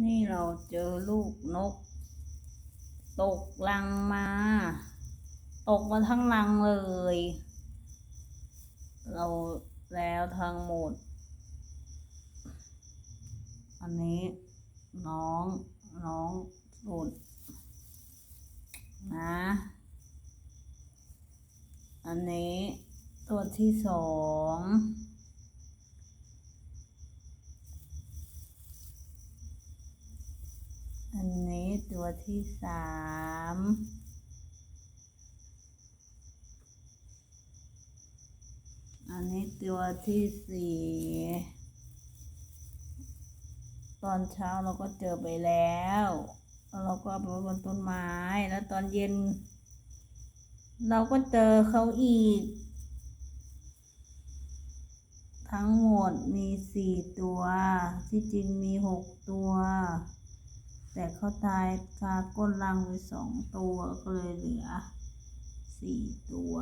นี่เราเจอลูกนก ตกรังมา ตกมาทั้งรังเลย เราแล้วทั้งหมด อันนี้ น้อง น้องสุดนะ อันนี้ตัวที่สอง อันนี้ตัวที่สามอันนี้ตัวที่สี่ตอนเช้าเราก็เจอไปแล้ว เราก็เอาไปไว้บนต้นไม้ แล้วตอนเย็น เราก็เจอเขาอีก ทั้งหมดมีสี่ตัว ที่จริงมีหกตัว แต่เขาตายคาก้นรังไปสองตัวก็เลยเหลือสี่ตัว